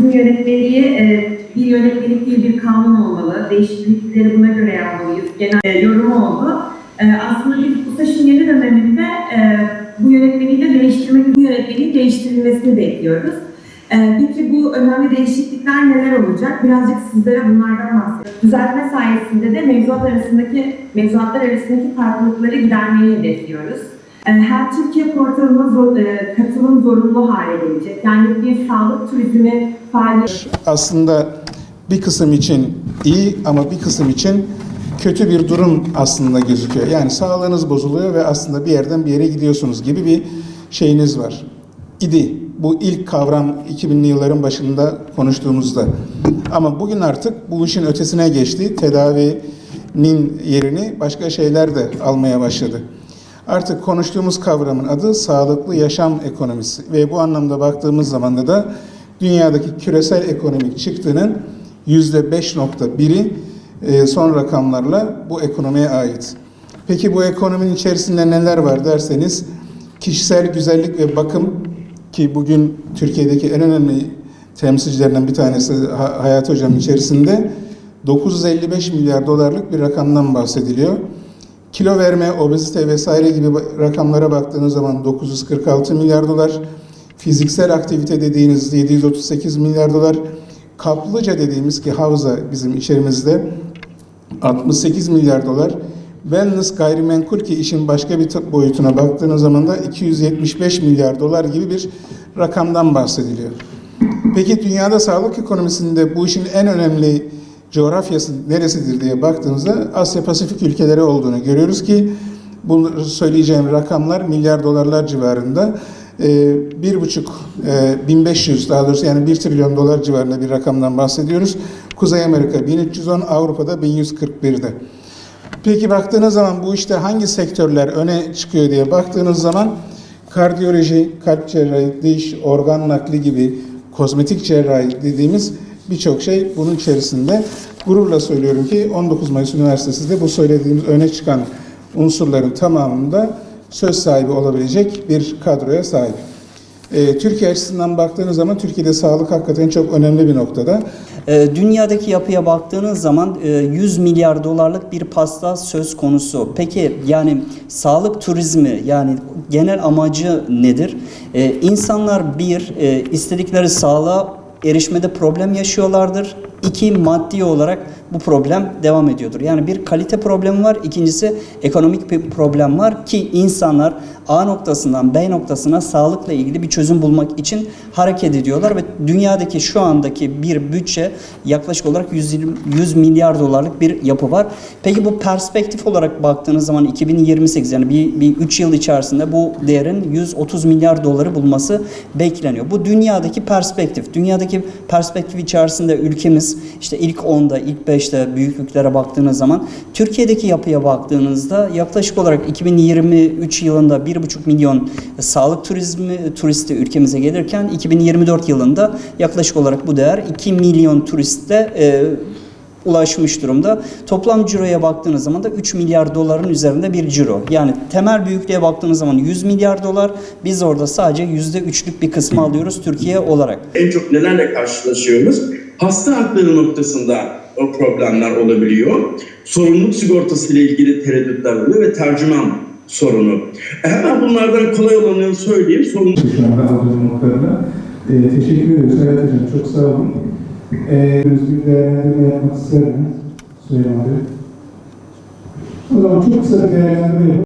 turizm yönetmeliği e, bir yönetmelik değil bir kanun olmalı. Değişiklikleri buna göre yapmalıyız. Genel e, yorumu oldu. E, aslında biz seçim yeni döneminde e, bu yönetmeliği de değiştirmek, bu yönetmeliğin değiştirilmesini bekliyoruz. E, peki bu önemli değişiklikler neler olacak? Birazcık sizlere bunlardan bahsedeyim. Düzeltme sayesinde de mevzuat arasındaki mevzuatlar arasındaki farklılıkları gidermeyi hedefliyoruz. E, Her Türkiye portalına e, katılım zorunlu hale gelecek. Yani bir sağlık turizmi faaliyeti aslında bir kısım için iyi ama bir kısım için kötü bir durum aslında gözüküyor. Yani sağlığınız bozuluyor ve aslında bir yerden bir yere gidiyorsunuz gibi bir şeyiniz var. İdi. Bu ilk kavram 2000'li yılların başında konuştuğumuzda. Ama bugün artık bu işin ötesine geçti. Tedavinin yerini başka şeyler de almaya başladı. Artık konuştuğumuz kavramın adı sağlıklı yaşam ekonomisi ve bu anlamda baktığımız zaman da dünyadaki küresel ekonomik çıktının yüzde 5.1'i e, son rakamlarla bu ekonomiye ait. Peki bu ekonominin içerisinde neler var derseniz kişisel güzellik ve bakım ki bugün Türkiye'deki en önemli temsilcilerinden bir tanesi Ha- Hayat Hocam içerisinde 955 milyar dolarlık bir rakamdan bahsediliyor. Kilo verme, obezite vesaire gibi rakamlara baktığınız zaman 946 milyar dolar, fiziksel aktivite dediğiniz 738 milyar dolar, kaplıca dediğimiz ki havza bizim içerimizde 68 milyar dolar, wellness gayrimenkul ki işin başka bir boyutuna baktığınız zaman da 275 milyar dolar gibi bir rakamdan bahsediliyor. Peki dünyada sağlık ekonomisinde bu işin en önemli coğrafyası neresidir diye baktığımızda Asya Pasifik ülkeleri olduğunu görüyoruz ki bu söyleyeceğim rakamlar milyar dolarlar civarında. Ee, bir buçuk, e, 1500 daha doğrusu yani 1 trilyon dolar civarında bir rakamdan bahsediyoruz. Kuzey Amerika 1310, Avrupa'da 1141'de. Peki baktığınız zaman bu işte hangi sektörler öne çıkıyor diye baktığınız zaman kardiyoloji, kalp cerrahi, diş, organ nakli gibi kozmetik cerrahi dediğimiz birçok şey bunun içerisinde. Gururla söylüyorum ki 19 Mayıs Üniversitesi de bu söylediğimiz öne çıkan unsurların tamamında söz sahibi olabilecek bir kadroya sahip. Ee, Türkiye açısından baktığınız zaman Türkiye'de sağlık hakikaten çok önemli bir noktada. E, Dünyadaki yapıya baktığınız zaman e, 100 milyar dolarlık bir pasta söz konusu. Peki yani sağlık turizmi yani genel amacı nedir? E, İnsanlar bir e, istedikleri sağlığa erişmede problem yaşıyorlardır. İki maddi olarak bu problem devam ediyordur. Yani bir kalite problemi var. İkincisi ekonomik bir problem var ki insanlar A noktasından B noktasına sağlıkla ilgili bir çözüm bulmak için hareket ediyorlar ve dünyadaki şu andaki bir bütçe yaklaşık olarak 120, 100 milyar dolarlık bir yapı var. Peki bu perspektif olarak baktığınız zaman 2028 yani bir, bir 3 yıl içerisinde bu değerin 130 milyar doları bulması bekleniyor. Bu dünyadaki perspektif. Dünyadaki perspektif içerisinde ülkemiz işte ilk 10'da, ilk 5'te büyüklüklere baktığınız zaman Türkiye'deki yapıya baktığınızda yaklaşık olarak 2023 yılında 1,5 milyon sağlık turizmi turisti ülkemize gelirken 2024 yılında yaklaşık olarak bu değer 2 milyon turiste e, ulaşmış durumda. Toplam ciroya baktığınız zaman da 3 milyar doların üzerinde bir ciro. Yani temel büyüklüğe baktığınız zaman 100 milyar dolar. Biz orada sadece %3'lük bir kısmı alıyoruz Türkiye olarak. en çok nelerle karşılaşıyoruz? Hasta hakları noktasında o problemler olabiliyor. Sorumluluk sigortası ile ilgili tereddütler oluyor ve tercüman sorunu. E, hemen bunlardan kolay olanını söyleyeyim. Sorumluluk teşekkür ediyoruz Hayat Hocam. Çok sağ olun. E, bir değerlendirme yapmak Bey. O zaman çok kısa bir değerlendirme yapalım.